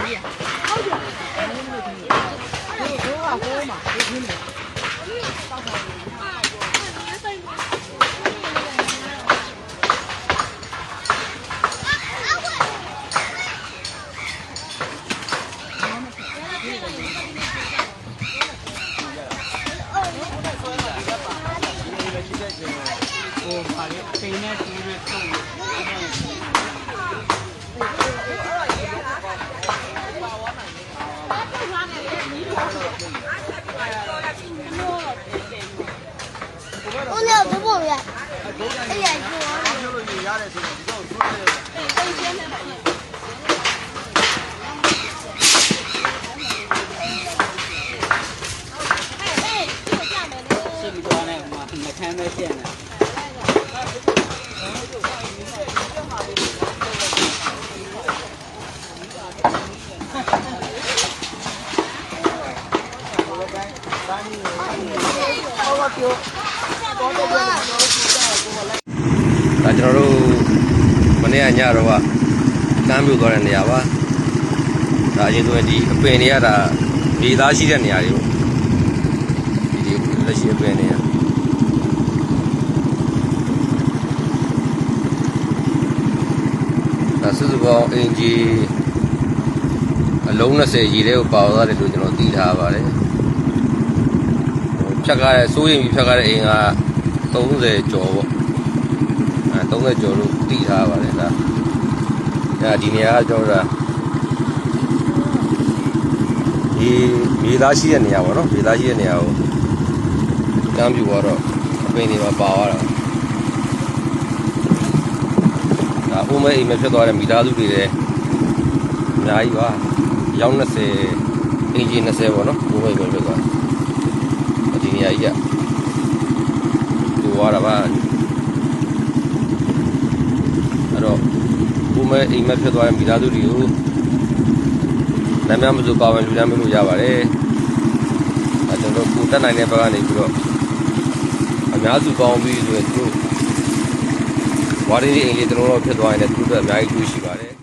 ကြီးอ่ะဟုတ်တယ်အဲ့လိုမျိုးကြီးတို့တို့ကဟိုးမှာဒီခင်းတယ်ဟိုပါလေပိန်နဲ့ ။ဦးလေးဘဘရ။အဲ့ရကျော်။ကျော်လို့ရတယ်ဆိုတော့ဒီတော့ဆိုးတယ်။အေးအေးရှင်းနေပါ့။ Thank you. ဒါကျွန်တော်တို့မနေ့ကညတော့ကကမ်းပြိုသွားတဲ့နေရာပါဒါအရင်ဆိုရင်ဒီအပင်တွေကဒါမြေသားရှိတဲ့နေရာတွေပေါ့ဒီဒီလက်ရှိအပင်တွေကဒါစုစုပေါင်းအင်ဂျီအလုံး20ရေထဲကိုပါသွားတယ်လို့ကျွန်တော်သိထားပါတယ်ဟို ဖြတ်ကားတဲ့စိုးရင်ပြီးဖြတ်ကားတဲ့အိမ်က30ကျော်ပေါ့အဲ30ကျော်လို့တည်ထားပါတယ်ဒါအဲဒီနေရာကကျွန်တော်တို့ဒီမြေသားရှိတဲ့နေရာပေါ့နော်မြေသားရှိတဲ့နေရာကိုကမ်းပြူတော့အပင်တွေမှာပါသွားတာဒါအိုးမဲအိမ်မဲဖြစ်သွားတဲ့မိသားစုတွေလည်းအများကြီးပါရောင်း20အင်ဂျီ20ပေါ့နော်အိုးမဲပဲဖြစ်သွားတယ်ဒီ နေရာကြီးကပြူသွားတာပါအဲ့တော့ကိုမဲအိမ်မက်ဖြစ်သွားတဲ့မိသားစုတွေကိုနာမည်မစိုးပါဝင်လူတန်းမလို့ရပါတယ်အဲကျွန်တော်ကိုတက်နိုင်တဲ့ဘက်ကနေပြီးတော့အများစုပေါင်းပြီးဆိုရင်သူတို့ဝါရင်းဒီအိမ်လေးတစ်လုံးတော့ဖြစ်သွားရင်လည်းသူတို့အတွက်အများကြီးကျိုးရှိပါတယ်